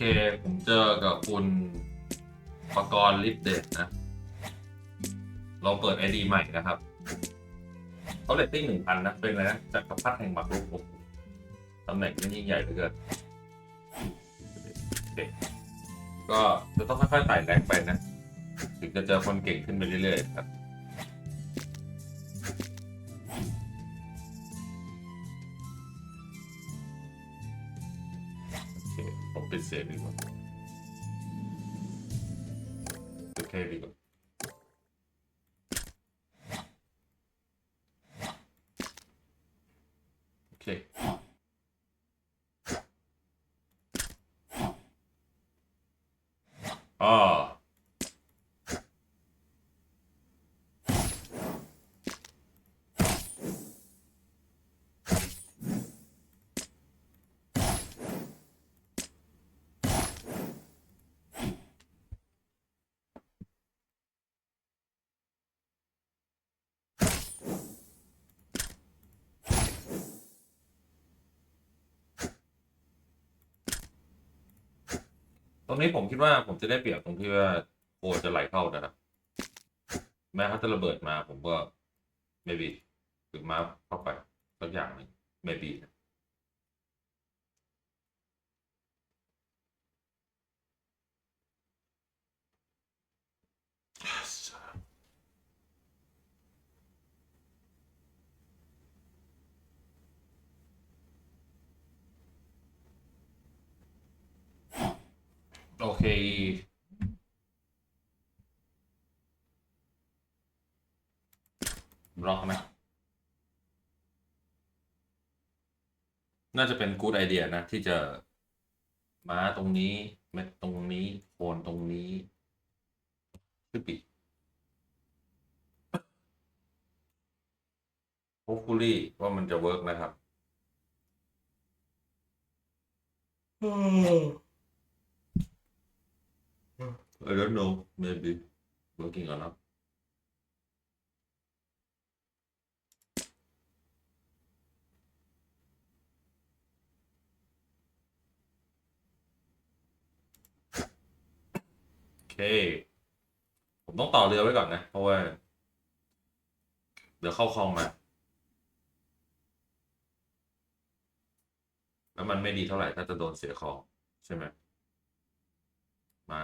เค ผมเจอกับคุณปกรณ์ลิฟเดตนะ เราเปิดไอดีใหม่นะครับ เขาเลตติ้งหนึ่งพันนะ เป็นอะไรนะจักรพรรดิแห่งหมากรุกตำแหน่งนี่ยิ่งใหญ่เหลือเกินก็จะต้องค่อยๆไต่แรงไปนะ ถึงจะเจอคนเก่งขึ้นไปเรื่อยๆครับ ผมปิดเสียงดีกว่าโอเคดีกว่าโอเคอ๋อ ตรงนี้ผมคิดว่าผมจะได้เปรียบตรงที่ว่าโอจะไหลเข้านะครับ แม้เขาจะระเบิดมาผมก็ maybe หรือมาเข้าไปสักอย่างหนึ่ง maybe นะ โอเค บล็อกไหม น่าจะเป็นกูดไอเดียนะ ที่จะม้าตรงนี้เม็ดตรงนี้โคนตรงนี้ขึ้นปี hopefully ว่ามันจะเวิร์กนะครับ I don't know. Maybe working on up. โอเคผมต้องต่อเรือไว้ก่อนนะ เพราะว่า เดี๋ยวเข้าคลองมา แล้วมันไม่ดีเท่าไหร่ถ้าจะโดนเสียของ ใช่ไหมมา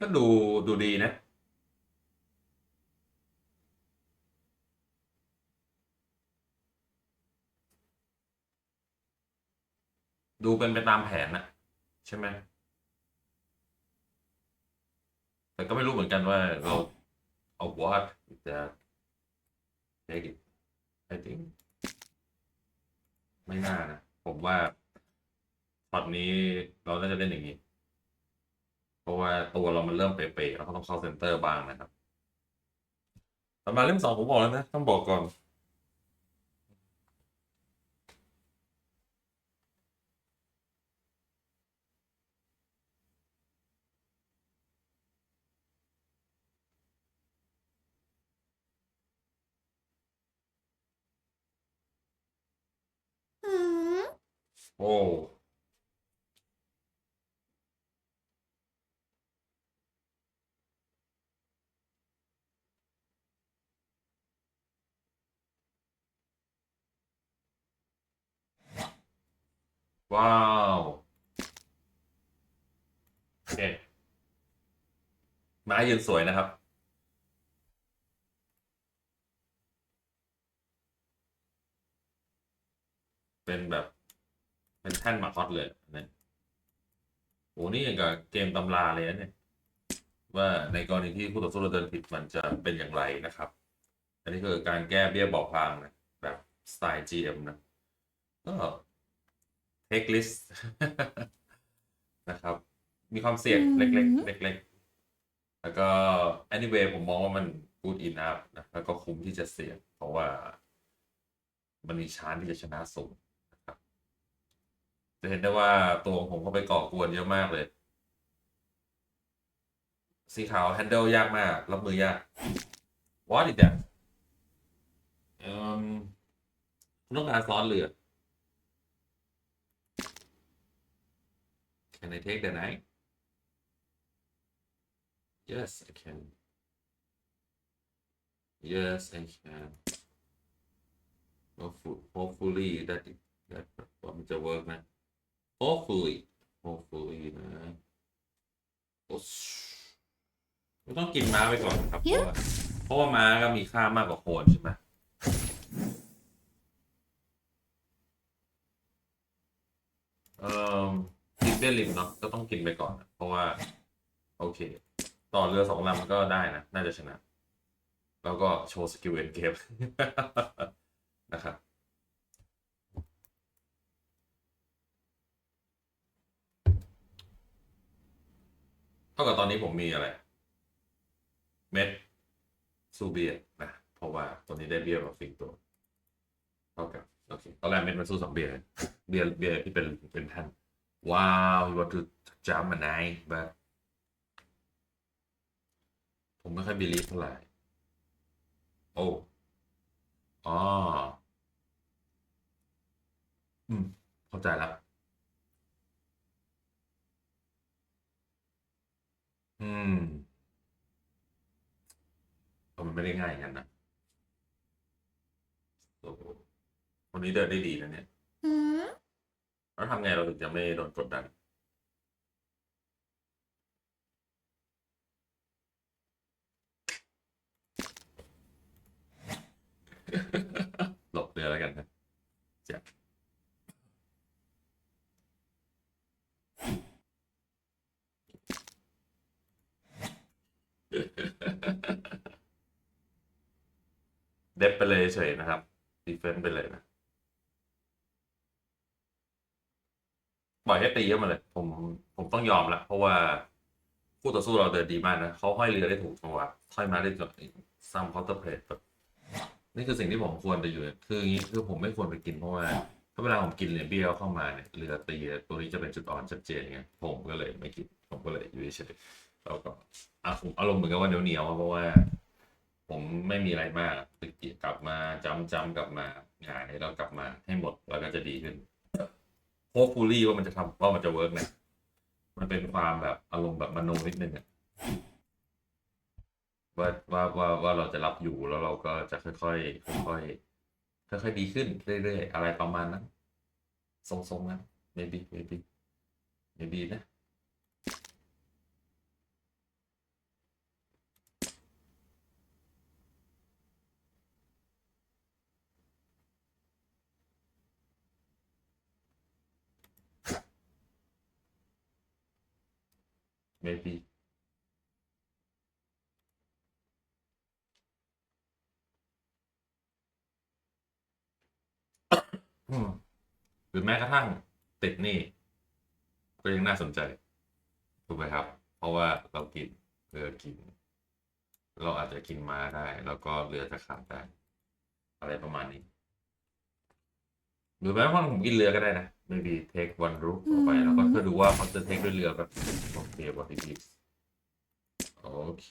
ก็ดูดูดีนะ ดูเป็นไปตามแผนนะใช่ไหมแต่ก็ไม่รู้เหมือนกันว่าเราเอา what จะ take it I think ไม่น่านะ ผมว่าช็อตนี้เราน่าจะเล่นอย่างนี้ ราะว่าตัวเรามันเริ่มเป๋ๆเราก็ต้องเข้าเซนเตอร์บ้างนะครับประมาณเล่มสองผมบอกแล้วนะ ต้องบอกก่อน โอ้ ว้าว โอเค ม้ายืนสวยนะครับ เป็นแบบ เป็นแท่นมาคอสเลยอันนี่โอ้นี่อย่างกับเกมตำราเลยนะเนี่ย ว่าในกรณีที่ผู้ต่อสู้เราเดินผิดมันจะเป็นอย่างไรนะครับ อันนี้คือการแก้เบี้ยบอกพรางนะ แบบสไตล์ GM นะ ก็ เทคลิสนะครับ มีความเสี่ยงเล็กๆเล็กๆแล้วก็ anyway ผมมองว่ามัน good enough นะแล้วก็คุ้มที่จะเสี่ยง เพราะว่า มันมีชานที่จะชนะสูงนะครับ จะเห็นได้ว่าตัวของผมเข้าไปก่อกวนเยอะมากเลย สีขาว handle ยากมาก รับมือยาก what is that um มคุณต้องการซ้อนเรือ Can I take the knight Yes I can Yes I can Hopefully, hopefully that that ว่ามันจะ work นะ hopefully hopefully นะโอ้ชไม่ต้องกินม้าไปก่อนครับ เพราะว่าม้าก็มีค่ามากกว่าโคนใช่ไหมเอ่อ กินเบลิมเนาะก็ต้องกินไปก่อนนะเพราะว่า โอเค ต่อเรือสองลำก็ได้นะ น่าจะชนะ แล้วก็โชว์สกิลเอ็นเกมนะครับเท่ากับตอนนี้ผมมีอะไร เม็ดซูเบียนะเพราะว่าตัวนี้ได้เบียร์มาฟิงตัวเท่ากับโอเคตอนแรกเม็ดมันสู้สองเบียร์เลยเบียร์เบียร์ที่เป็นเป็นท่าน ว้าวว่าจะจำมันไหนบ้างผมไม่ค่อยบิลีฟเท่าไหร่ โอ้อ๋ออืม เข้าใจแล้ว อืมมันไม่ได้ง่ายอย่างนั้นนะโอ้โหวันนี้เดินได้ดีนะเนี่ย แล้วทำไงเราถึงจะไม่โดนกดดัน หลบเรือแล้วกันนะจะเด็บไปเลยเฉยนะครับดีเฟนต์ไปเลยนะ ล่อยให้ตีเข้ามาเลยผมผมต้องยอมละเพราะว่าคู่ต่อสู้เราเดินดีมากนะเขาห้อยเรือได้ถูกจังหวะห้อยมาได้จบซัมคอร์เตอร์เพลทแบบนี่คือสิ่งที่ผมควรจะอยู่ คืออย่างนี้คือผมไม่ควรไปกินเพราะว่าถ้าเวลาผมกินเรือเบี้ยวเข้ามาเนี่ยเรือตีตัวนี้จะเป็นจุดอ่อนชัดเจนไงผมก็เลยไม่กินผมก็เลยอยู่เฉยแล้วก็อะผมอารมณ์เหมือนกับว่าเหนียวเหนียวๆเพราะว่า ผมไม่มีอะไรมากตึกกลับมาจำจำกลับมางายแล้วกลับมาให้หมดแล้วก็จะดีขึ้น โฮปฟูลี่ว่ามันจะทำว่ามันจะเวิร์กเนี่ยมันเป็นความแบบอารมณ์แบบมโนนิดนึงอะว่าว่าว่าว่าเราจะรับอยู่แล้วเราก็จะค่อยๆค่อยๆค่อยๆดีขึ้นเรื่อยๆอะไรประมาณนั้นทรงๆนั้น maybe maybe maybe นะ maybe หรือแม้กระทั่งติดหนี้ก็ยังน่าสนใจ ถูกไหมครับ เพราะว่าเรากินเรือกิน เราอาจจะกินมาได้ แล้วก็เรือจะขาดได้ อะไรประมาณนี้ หรือแม้กระทั่งผมกินเรือก็ได้นะ maybe take one route ออกไปแล้วก็เพื่อดูว่าเขาจะ take ด้วยเรือแบบโอเค what it is โอเค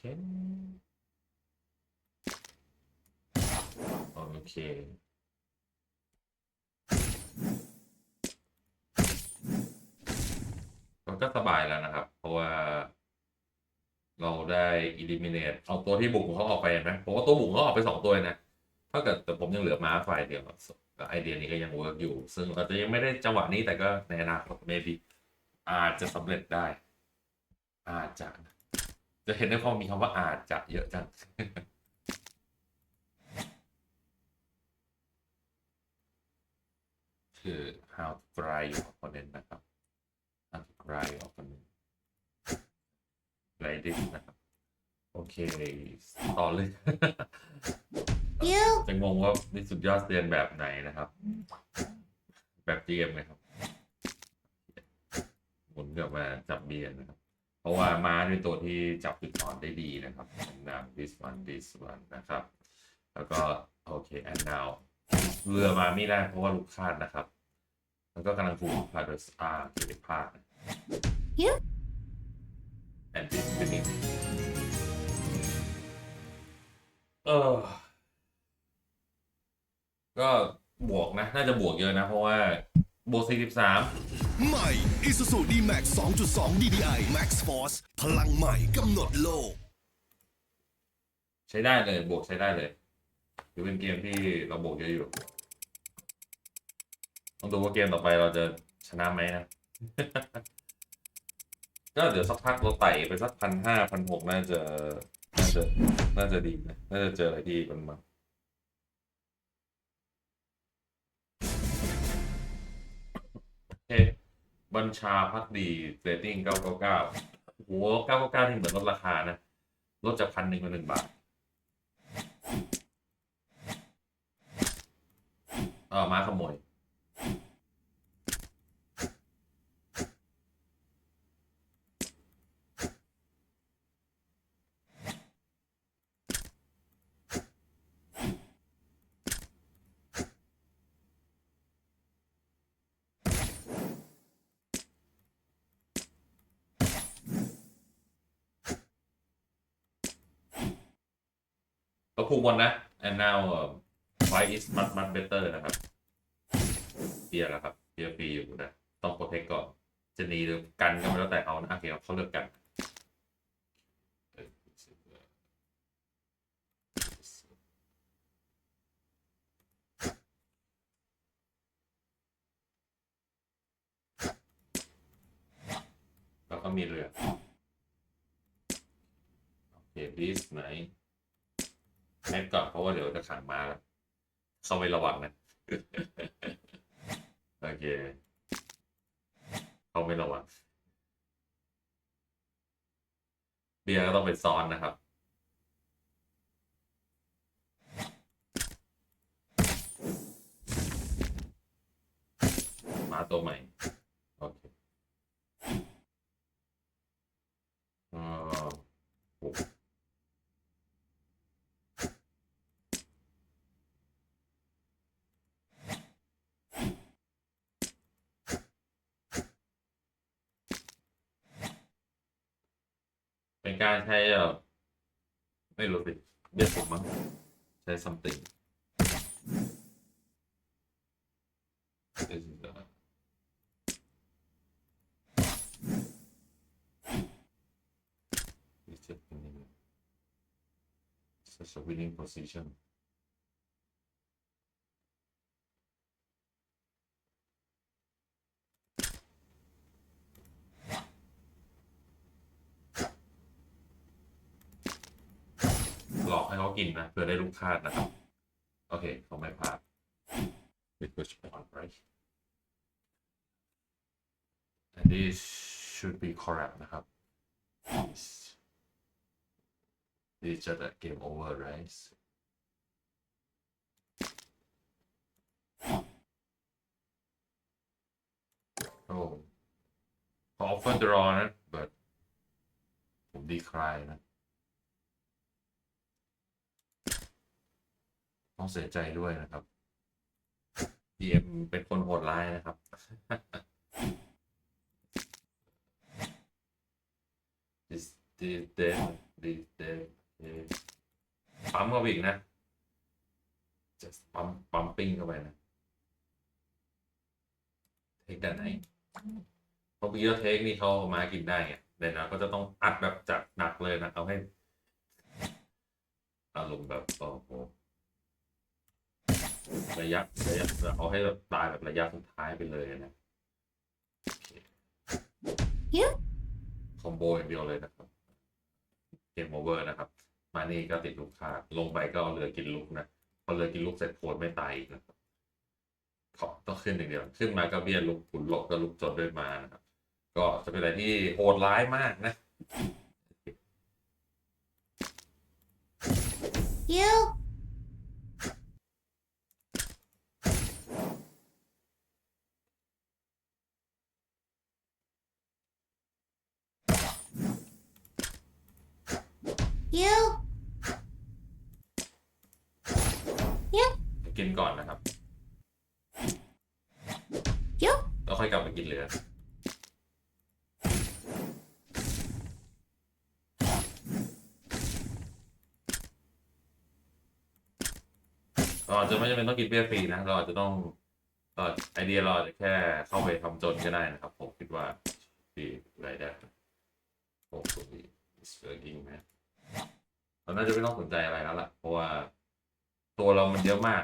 โอเค มันก็สบายแล้วนะครับ เพราะว่า เราได้ eliminate เอาตัวที่บุกของเขาออกไปเห็นไหมผมว่าตัวบุกเขาออกไปสองตัวเลยนะถ้าเกิดแต่ผมยังเหลือม้าฝ่ายเดียวก็ ไอเดียนี้ก็ยังเวิร์กอยู่ ซึ่งอาจจะยังไม่ได้จังหวะนี้แต่ก็ในอนาคต maybe อาจจะสำเร็จได้ อาจจะ จะเห็นได้พอมีคำว่าอาจจะเยอะจังคือ how to grind your opponent นะครับ how to grind your opponent grinding นะครับ โอเค ต่อเลย ยูจะงงว่านี่สุดยอดเรียนแบบไหนนะครับ แบบเกมไหมครับหมุนกลับมาจับเบียนนะครับ เพราะว่าม้าเป็นตัวที่จับจุดอ่อนได้ดีนะครับนำ this one this one นะครับ แล้วก็โอเค and now เรือมาไม่ได้เพราะว่าลูกคาดนะครับ แล้วก็กำลังถูกพาโดยอาร์เก็บพลาดยู and this winning เออ ก็บวกนะ น่าจะบวกเยอะนะ เพราะว่าบวก43ใหม่ Isuzu D-Max 2.2 DDI Max Force พลังใหม่กำหนดโลก ใช้ได้เลย บวกใช้ได้เลยถือเป็นเกมที่เราบวกเยอะอยู่ ต้องดูว่าเกมต่อไปเราจะชนะไหมนะ ก็เดี๋ยวสักพักเราไต่ไปสักพันห้าพันหกน่าจะ น่าจะ น่าจะดีนะ น่าจะเจออะไรที่มันมา คบัญชาพักดีเรตติ้ง 999โห999นี่เหมือนลดราคานะ ลดจากพันหนึ่งเป็นหนึ่งบาทเออมาขโมย ก็ผูกบอลนะ and now uh, why is much much better นะครับเบียร์แล้วครับเบียร์ฟรีอยู่นะ ต้องโปรเทคก่อน จะหนีหรือกันก็ไม่แล้วแต่เขานะโอเคเขาเลือกกันแล้วก็มีเรือ โอเคบีสไหน แมทก่อนเพราะว่าเดี๋ยวจะขังมาแล้วเข้าไประวังนะ โอเค เขาไม่ระวังเบียร์ก็ต้องเป็นซ้อนนะครับมาตัวใหม่โอเคอ่าโอ้็นการใช้แบบไม่รู้สิเบสิกมั้งใช้ something เช็คเป็นยังไง such a winning position หลอกให้เขากินนะเพื่อได้ลูกคาดนะครับ โอเคเขาไม่พลาด It was on right and this should be correct นะครับ this this just a game over right oh ขอ offer draw นะ but ผม decline นะ ต้องเสียใจด้วยนะครับ DM เป็นคนโหดร้ายนะครับ this this dead this dead ปั๊มเข้าไปอีกนะ just ปั๊มปั๊มปิ้งเข้าไปนะเทคด้านไหนเพราะบีเทคนี่เขามากินได้ไงเดี๋ยวนะก็จะต้องอัดแบบจัดหนักเลยนะเอาให้อารมณ์แบบโอ้โห ระยะระยะเอาให้แบบตายแบบระยะสุดท้ายไปเลยนะโอเคฮิวคอมโบอย่างเดียวเลยนะครับเกมโอเวอร์นะครับ มานี่ก็ติดลูกค้าลงไปก็เอาเรือกินลูกนะพอเรือกินลูกเสร็จโคนไม่ตายอีกนะครับขอบต้องขึ้นอย่างเดียว ขึ้นมาก็เบี้ยลูกขุนหลบก็ลูกจดด้วยมานะครับ ก็จะเป็นอะไรที่โหดร้ายมากนะฮิว ฮิว กินก่อนนะครับฮิวแล้วค่อยกลับไปกินเรือเราอาจจะไม่จำเป็นต้องกินเบี้ยฟรีนะเราอาจจะต้องก็ไอเดียเราอาจจะแค่เข้าไปทำจนก็ได้นะครับ ผมคิดว่าดีรายได้โอ้โหดีสเกอร์กิ้งนะเราน่าจะไม่ต้องสนใจอะไรแล้วล่ะเพราะว่าตัวเรามันเยอะมาก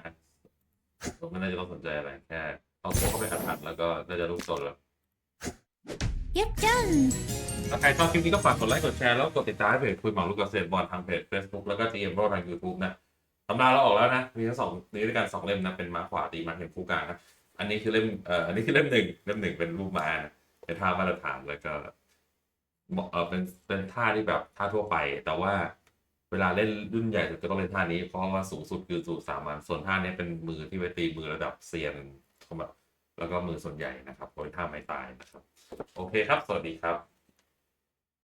นะเราไม่น่าจะต้องสนใจอะไรแค่เอาตัวเข้าไปขัดๆแล้วก็น่าจะรู้ตนแล้ว Yep, done. ถ้าใครชอบคลิปนี้ก็ฝากกดไลค์กดแชร์แล้วกดติดตามให้เพจคุยหมองลูกเกษตรบอลทางเพจ Facebook แล้วก็ GM โรทาง YouTube นะตำราเราออกแล้วนะ มีทั้งสองนี้ด้วยกันสองเล่มนะ เป็นม้าขวาตีม้าเห็นคู่กลางนะอันนี้คือเล่มเอ่ออันนี้คือเล่มหนึ่งเล่มหนึ่งเป็นรูปม้านะเป็นท่ามาตรฐานแล้วก็เหมาะเออเป็นเป็นท่าที่แบบท่าทั่วไปแต่ว่าเวลาเล่นรุ่นใหญ่สุดก็ต้องเล่นท่านี้ เพราะว่าสูงสุดคือสูตรสามัญส่วนท่านี้เป็นมือที่ไปตีมือระดับเซียนเขาแบบแล้วก็มือส่วนใหญ่นะครับโดยท่าไม้ตายนะครับ โอเคครับ สวัสดีครับ